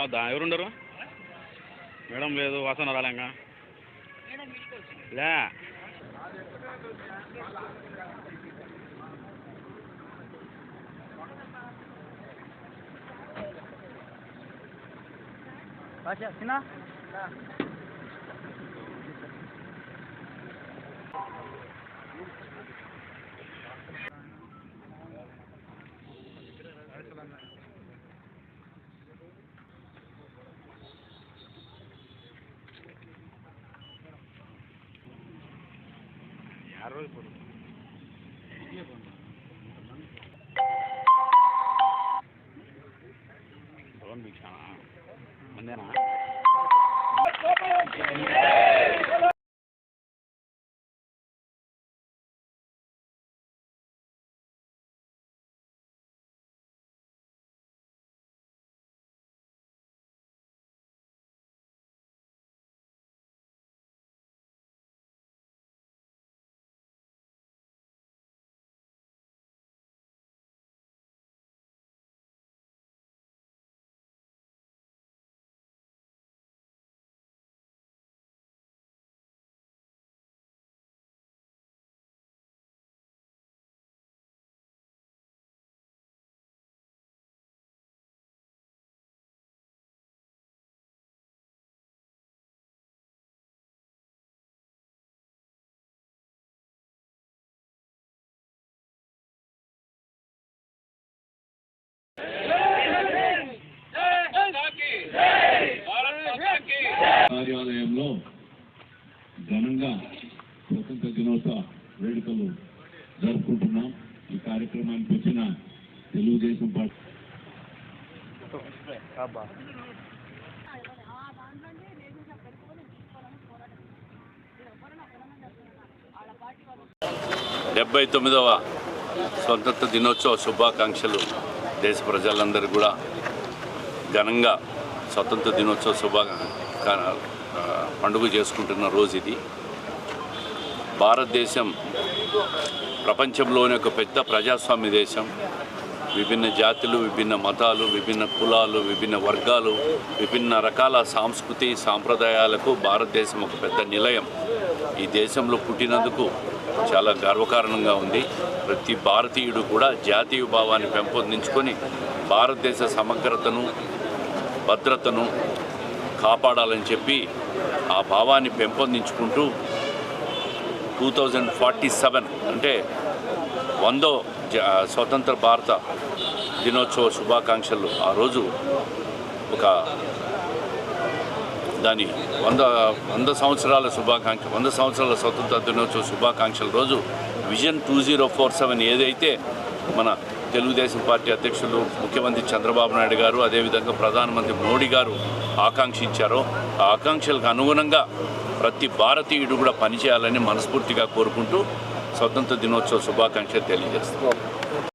వద్దా ఎవరుండరు మేడం లేదు వాసన రాలేంగా లే ಯಾರು அறுபது பொருள் குழம்பிக்கானா வந்தேனா? కార్యాలయంలో ఘనంగా స్వతంత్ర దినోత్సవ వేడుకలు జరుపుకుంటున్నాం. ఈ కార్యక్రమానికి వచ్చిన తెలుగుదేశం పార్టీ డెబ్బై తొమ్మిదవ స్వతంత్ర దినోత్సవ శుభాకాంక్షలు దేశ ప్రజలందరూ కూడా. ఘనంగా స్వతంత్ర దినోత్సవ శుభా పండుగ చేసుకుంటున్న రోజు ఇది. భారతదేశం ప్రపంచంలోనే ఒక పెద్ద ప్రజాస్వామ్య దేశం. విభిన్న జాతులు విభిన్న మతాలు విభిన్న కులాలు విభిన్న వర్గాలు విభిన్న రకాల సాంస్కృతి సాంప్రదాయాలకు భారతదేశం ఒక పెద్ద నిలయం. ఈ దేశంలో పుట్టినందుకు చాలా గర్వకారణంగా ఉంది. ప్రతి భారతీయుడు కూడా జాతీయ భావాన్ని పెంపొందించుకొని భారతదేశ సమగ్రతను భద్రతను కాపాడాలని చెప్పి ఆ భావాన్ని పెంపొందించుకుంటూ టూ థౌజండ్ ఫార్టీ సెవెన్ అంటే వందో జ స్వతంత్ర భారత దినోత్సవ శుభాకాంక్షలు ఆ రోజు ఒక దాని వంద వంద సంవత్సరాల శుభాకాంక్ష వంద సంవత్సరాల స్వతంత్ర దినోత్సవ శుభాకాంక్షల రోజు vision two zero four seven ఏదైతే మన తెలుగుదేశం పార్టీ అధ్యక్షులు ముఖ్యమంత్రి చంద్రబాబు నాయుడు గారు అదేవిధంగా ప్రధానమంత్రి మోడీ గారు ఆకాంక్షించారో ఆ ఆకాంక్షలకు అనుగుణంగా ప్రతి భారతీయుడు కూడా పనిచేయాలని మనస్ఫూర్తిగా కోరుకుంటూ స్వతంత్ర దినోత్సవ శుభాకాంక్షలు తెలియజేస్తాం